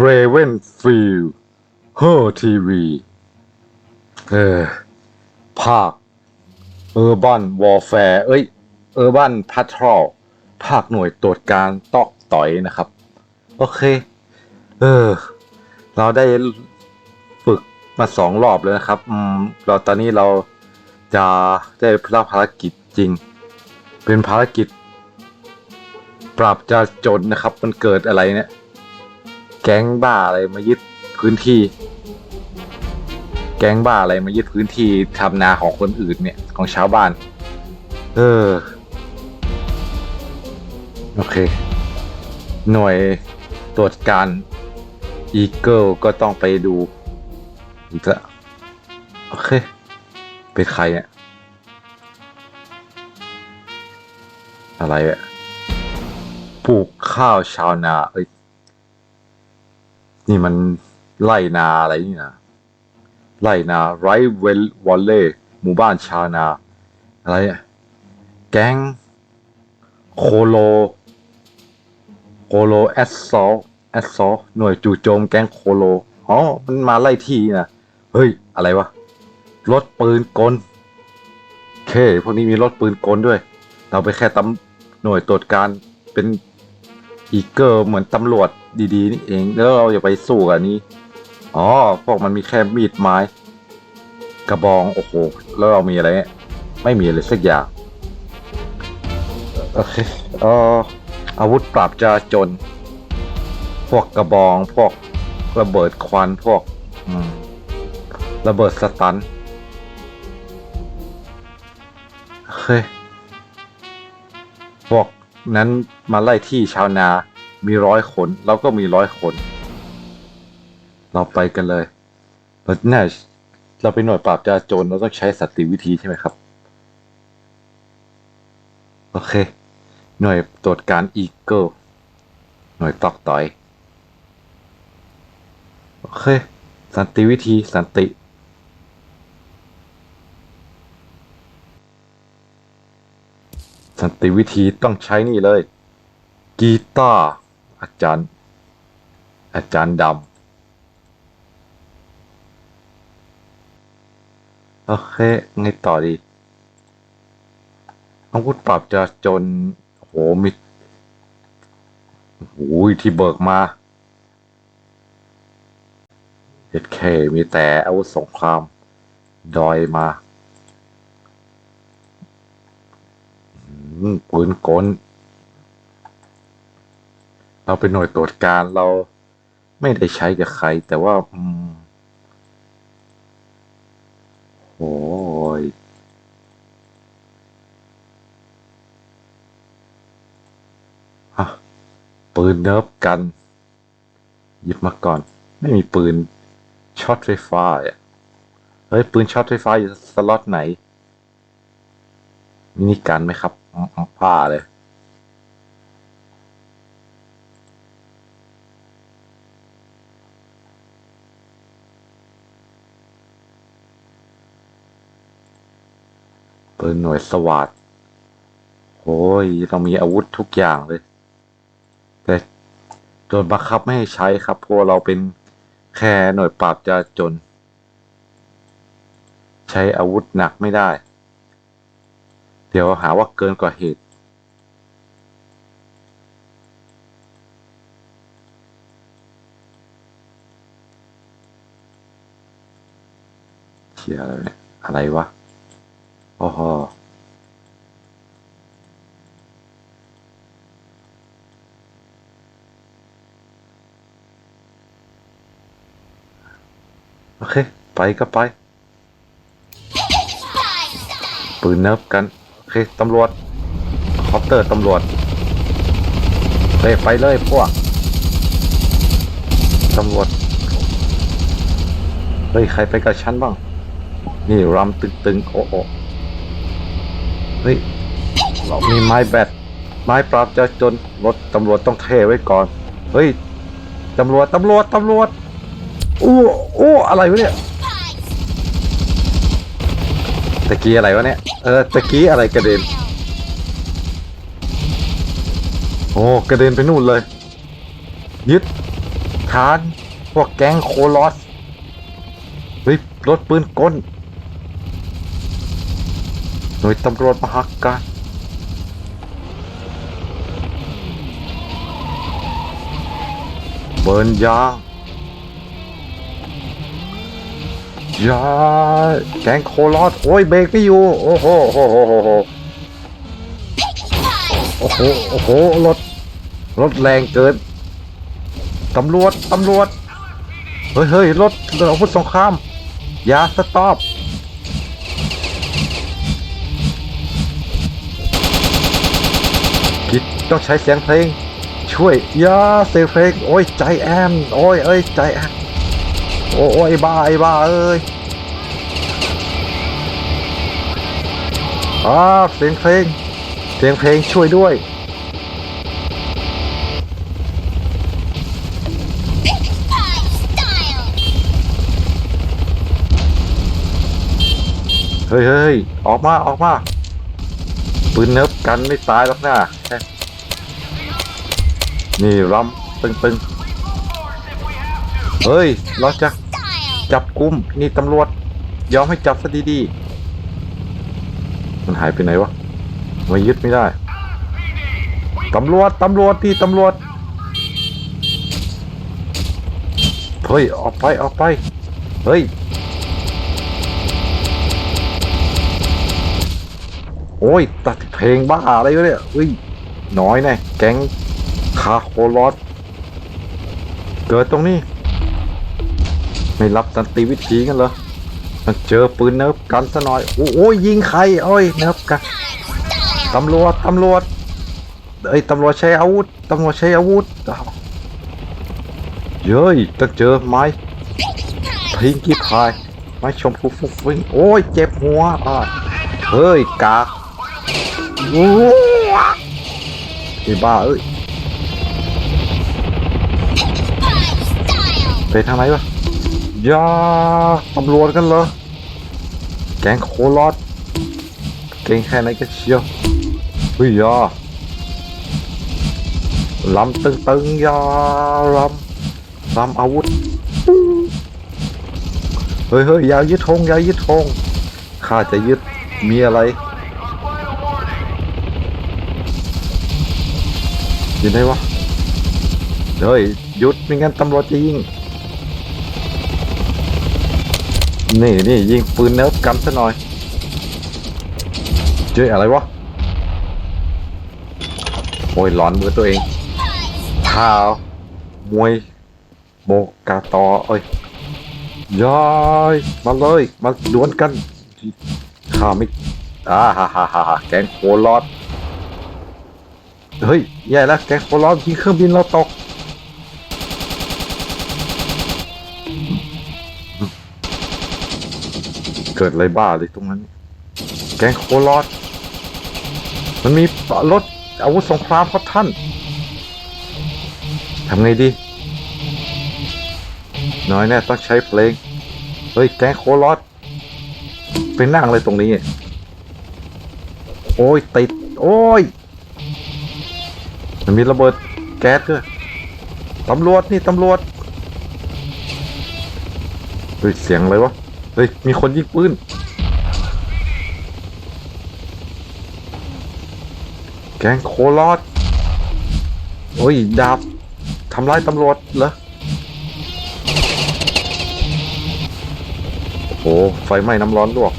เรเวนฟิลด์เฮทีวีเออภาคเออร์บันวอลแฟร์เอ้ยเออร์บันพัทรอลภาคหน่วยตรวจการตอกต่อยนะครับ โอเค เออ เราได้ฝึกมาสองรอบเลยนะครับ อืม เราตอนนี้เราจะได้รับภารกิจจริง เป็นภารกิจ ปราบจราจนนะครับ มันเกิดอะไรเนี่ย แก๊งบ้าอะไรมายึดพื้นที่ แก๊งบ้าอะไรมายึดพื้นที่ทำนาของคนอื่นเนี่ยของชาวบ้าน เออ โอเค หน่วยตรวจการอีเกิลก็ต้องไปดูอีกละโอเค เป็นใครเนี่ยอะไรอะปลูกข้าวชาวนาเอ้ย นี่มันไล่นาอะไรนี่นะไล่นาไรเวลวอลเล่หมู่บ้านชานา อะไรอะแก๊งโคโล โคโลแอสซอลแอสซอลหน่วยจู่โจมแก๊งโคโลอ๋อมันมาไล่ที่นะเฮ้ย อะไรวะ รถปืนกลโอเค พวกนี้มีรถปืนกลด้วย เราไปแค่ตำหน่วยตรวจการเป็น อีเกอร์เหมือนตำรวจดีๆนี่เอง แล้วเราอย่าไปสู้กับอันนี้ อ๋อ พวกมันมีแค่มีดไม้ กระบอง โอ้โห แล้วเรามีอะไร ไม่มีเลยสักอย่าง โอเคเอออาวุธปราบจราจน พวกกระบอง พวกระเบิดควัน พวกระเบิดสตัน โอเค นั้นมาไล่ที่ชาวนามีร้อยคนเราก็มีร้อยคน เราไปกันเลยเราแน่เราเป็นหน่วยปราบจราจรเราต้องใช้สันติวิธีใช่ไหมครับ โอเค หน่วยตรวจการอีเกิลหน่วยตอกต่อย โอเค สันติวิธีสันติ สันติวิธีต้องใช้นี่เลย กีตาร์อาจารย์ อาจารย์ดำ โอเค ไงต่อดีอาวุธปราบจราจน โหมีโอ้ยที่เบิกมาเอเคมีแต่อาวุธสงคราม ดอยมาอืม ปืนกล เราเป็นหน่วยตรวจการเราไม่ได้ใช้กับใคร แต่ว่าโอ้ยปืนเนิร์ฟกัน หยิบมาก่อน ไม่มีปืนช็อตไฟฟ้าอะเฮ้ย ปืนช็อตไฟฟ้าอยู่สล็อตไหน มินิกันไหมครับ ผ้าเลย ปืนหน่วยสวัสดโอ้ยเรามีอาวุธทุกอย่างเลย แต่โดนบังคับไม่ให้ใช้ครับเพราะเราเป็นแค่หน่วยปราบจราจน ใช้อาวุธหนักไม่ได้ เดี๋ยวหาว่าเกินกว่าเหตุเชียอะไรเนี่ยอะไรวะโอ้โหโอเค ไปก็ไป ปืนเนิบกัน เคตำรวจคอปเตอร์ตำรวจเฮ้ยไปเลยพวกตำรวจเฮ้ยใครไปกับฉันบ้าง นี่รำตึงๆโอ้โอเฮ้ยเรามีไม้แบตไม้ปราบจราจนรถตำรวจต้องเทไว้ก่อน เฮ้ยตำรวจตำรวจตำรวจอู้อู้อะไรวะเนี่ย ตะกี้อะไรวะเนี่ย เออตะกี้อะไรกระเด็น โอ้กระเด็นไปนู่นเลย ยึดฐานพวกแก๊งโคลอสเฮ้ยรถปืนกลหน่วยตำรวจมหาการเบิร์นยาง ยาแกงโคลอสโอ้ยเบรกไม่อยู่ โอ้โหโอ้โหโอ้โหโอ้โหโอ้โหรถรถแรงเกินตำรวจตำรวจเฮ้ยเฮ้ยรถอาวุธสงครามอย่าสต็อปกิดต้องใช้เสียงเพลง ช่วยอย่าเสียงเพลงโอ้ยใจแอนโอ้ยเอ้ยใจแอน โอ้ยบ้าไอ้บ้าเอ้ยอาเสียงเพลง เสียงเพลงช่วยด้วย เฮ้ยเฮ้ยออกมาออกมาปืนเนิบกันไม่ตายหรอกนะนี่รำตึงตึงเฮ้ยเราจะ จับกุ้ม นี่ตำรวจยอมให้จับซะดีๆ มันหายไปไหนวะมายึดไม่ได้ ตำรวจ ตำรวจที่ตำรวจ เฮ้ย ออกไป ออกไป เฮ้ย โอ้ย ตัดเพลงบ้าอะไรวะเนี่ยอุ้ย น้อยแน่แก๊งคาโคลอสเกิดตรงนี้ ไม่รับสันติวิธีกันเหรอมันเจอปืนเนิบกันซะหน่อย โอ้โอ้ยยิงใครโอ้ยเนิบกันตำรวจตำรวจเอ้ยตำรวจใช้อาวุธตำรวจใช้อาวุธอ้าวเย้ยต้องเจอไม้พิงกี้พายไม้ชมพูฟุกฟิงโอ้ยเจ็บหัวอ่าเฮ้ยกากโอ้ไอ้บ้าเอ้ยไปทางไหนวะอ ยาตำรวจกันเหรอ แก๊งโคลอดเก่งแค่ไหนกันเชียวเฮ้ยยาลำตึงตึงๆยาลำลำอาวุธ เฮ้ยเฮ้ยยายึดธงยายึดธงข้าจะยึดมีอะไรยู่ไหนวะเฮ้ยหยุดไม่งั้นตำรวจจะยิง นี่นี่ยิงปืนเนิร์ฟกันซะหน่อย เจ๊อะไรวะ โอ้ยหลอนมือตัวเองท้ามวยโมกาตอเอ้ยย้ายมาเลย มาดวลกันข้าไม่อ่าฮ่าฮ่าฮ่าฮ่าแกงโคลอดเฮ้ย แย่แล้วแกงโคลอดยิงเครื่องบินเราตก กิดอะไรบ้าเลยตรงนั้น แกงโคลอด มันมีรถอาวุธสงครามครับท่านทำไงดี น้อยแน่ต้องใช้เพลง เฮ้ย แกงโคลอดไปนั่งเลยตรงนี้ โอ้ย ติด โอ้ย มันมีระเบิดแก๊สด้วยตำรวจนี่ ตำรวจเฮ้ยเสียงอะไรวะ เฮ้ย มีคนยิงปืนแกงโคลอดโอ้ย ดาบทำร้ายตำรวจเหรอ โอ้โหไฟไหม้น้ำร้อนลวก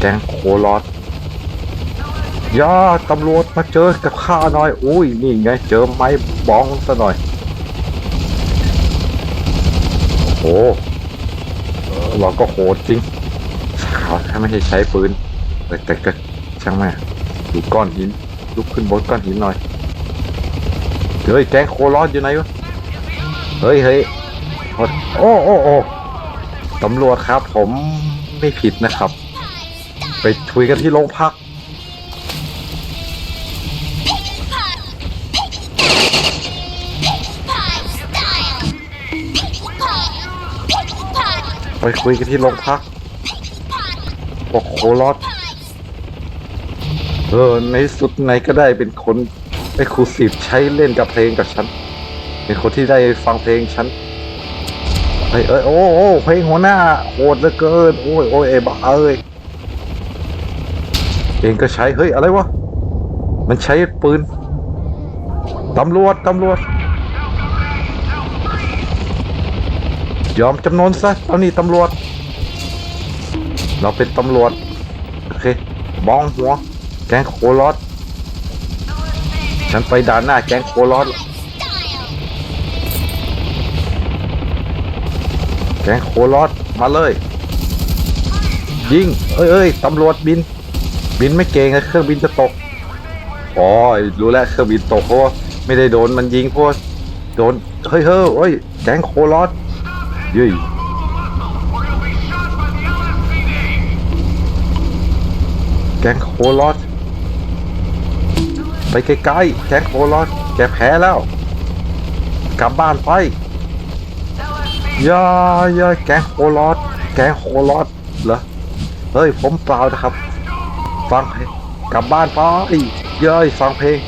แกงโคลอดย่าตำรวจมาเจอกับข้าหน่อย อุ้ย นี่ไง เจอไม้บ้องซะหน่อย โอ้ เราก็โหดจริงเขาถ้าไม่ใช้ใช้ปืนแต่แต่ก็ช่างแม่ดูก้อนหินลุกขึ้นบนก้อนหินหน่อยเฮ้ยแกงโคลอดอยู่ไหนวะเฮ้ยเฮ้ยโอ้โอ้โอ้ตำรวจครับ ผมไม่ผิดนะครับ ไปคุยกันที่โรงพัก ไปคุยกันที่โรงพักบอกโคลอดเออ ในสุดไหนก็ได้เป็นคนไอคลูซีฟใช้เล่นกับเพลงกับฉัน เป็นคนที่ได้ฟังเพลงฉันเฮ้ยเอ้ยโอ้โอ้เพลงหัวหน้าโหดเหลือเกิน โอ้ยโอ้ยเอ้บ้าเอ้ยเองก็ใช้ เฮ้ย อะไรวะ มันใช้ปืน ตำรวจ ตำรวจ ยอมจำนวนซะเอานี่ตำรวจ เราเป็นตำรวจ โอเคบ้องหัว แกงโคลอดฉันไปด่านหน้าแกงโคลอดแกงโคลอดมาเลย ยิง เอ้ยเอ้ยตำรวจบิน บินไม่เก่งอะเครื่องบินจะตกอ๋อรู้แล้วเครื่องบินตกเพราะไม่ได้โดนมันยิงเพราะโดนเฮ้ยเฮ้ยเฮ้ยแกงโคลอด ยุยแกงโคลอดไปไกลๆแกงโคลอดแกแพ้แล้ว กลับบ้านไปย่าอย่าแกงโคลอดแกงโคลอดเหรอ เฮ้ย ผมเปล่านะครับ ฟังเพลงกลับบ้านไปเย้ยฟังเพลง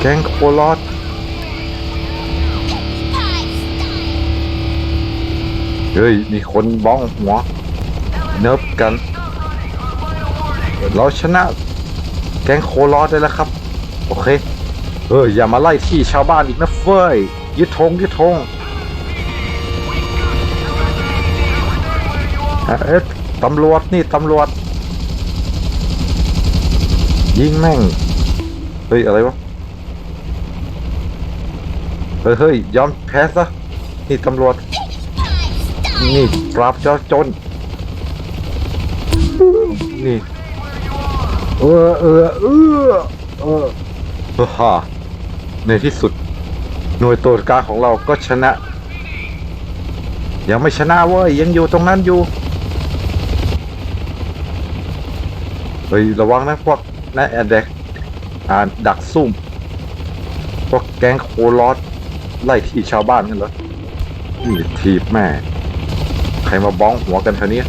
แกงโคลอดเฮ้ย มีคนบ้องหัว เนิบกัน เราชนะ แกงโคลอดได้แล้วครับ โอเค เอออย่ามาไล่ที่ชาวบ้านอีกนะเฟ้ย ยึดธงยึดธงเอ๊ะตำรวจนี่ตำรวจ ยิงแม่ง เฮ้ย อะไรวะ ฮ้ยเฮ้ยยอมแพ้ซะนี่ตำรวจ นี่ปราบเจอจน นี่เออเออเออเออฮ่าในที่สุด หน่วยตรวจการของเราก็ชนะ ยังไม่ชนะเว้ยยังอยู่ตรงนั้นอยู่เฮ้ยระวังนะพวกนายแอดเด็กอ่าดักซุ่มพวกแก๊งโคลอส ไล่ที่ชาวบ้านกันเหรอนี่ทีบแม่ ใครมาบ้องหัวกันเท่านี้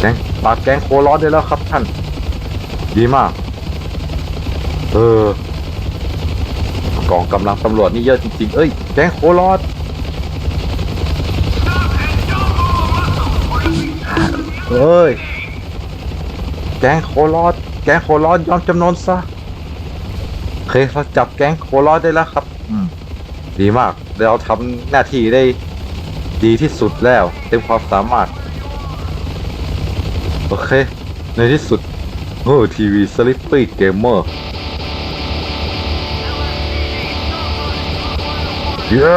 แก๊งปาบแก๊งโคลอสได้แล้วครับท่าน ดีมาก เออกองกำลังตำรวจนี่เยอะจริงๆ เอ้ยแก๊งโคลอสเอ้ย แก๊งโคลอสแก๊งโคลอสยอมจำนนซะเคเราจับแก๊งโคลอสได้แล้วครับ ดีมากเราทำหน้าที่ได้ดีที่สุดแล้ว เต็มความสามารถ โอเค ในที่สุดโอ้ทีวีสลิปปี้เกมเมอร์เย้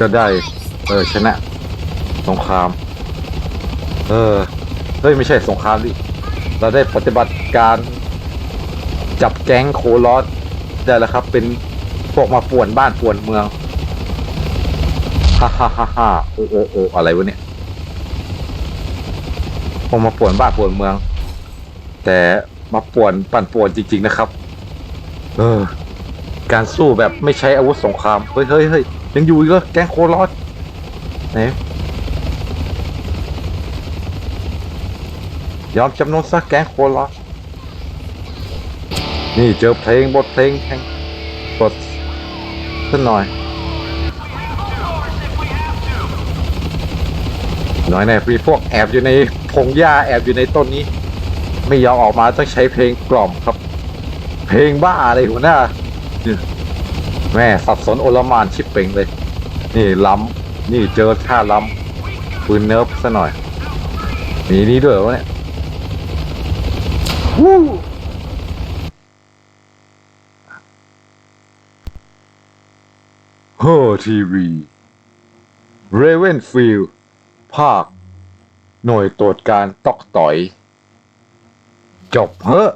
ก็ได้ เออ ชนะ สงคราม เออ เฮ้ย ไม่ใช่สงครามดิ เราได้ปฏิบัติการจับแก๊งโคลอส ได้แล้วครับ เป็นพวกมาป่วนบ้านป่วนเมืองฮ่าฮ่าฮ่าฮ่าโอโอโออะไรวะเนี่ยผมมาป่วนบ้านป่วนเมือง แต่มาป่วนปั่นป่วนจริง ๆนะครับ เออ การสู้แบบไม่ใช้อาวุธสงครามเฮ้ยเฮ้ยเฮ้ยยังอยู่อีกเหรอแก๊งโคลอสไหนยอมจำนนซะแก๊งโคลอส นี่เจอเพลงบทเพลงแห่งบทขึ้นหน่อยน้อยแน่มีพวกแอบอยู่ในพงหญ้าแอบอยู่ในต้นนี้ ไม่ยอมออกมาต้องใช้เพลงกล่อมครับ เพลงบ้าอะไรหัวหน้าแม่สับสนโอลมานชิปเป่งเลย นี่ล้ำนี่เจอท่าล้ำปืนเนิร์ฟซะหน่อยมีนี้ด้วยวะเนี่ย โฮทีวีเรเวนฟิลภาค หน่วยตรวจการตอกต่อย จบเฮอะ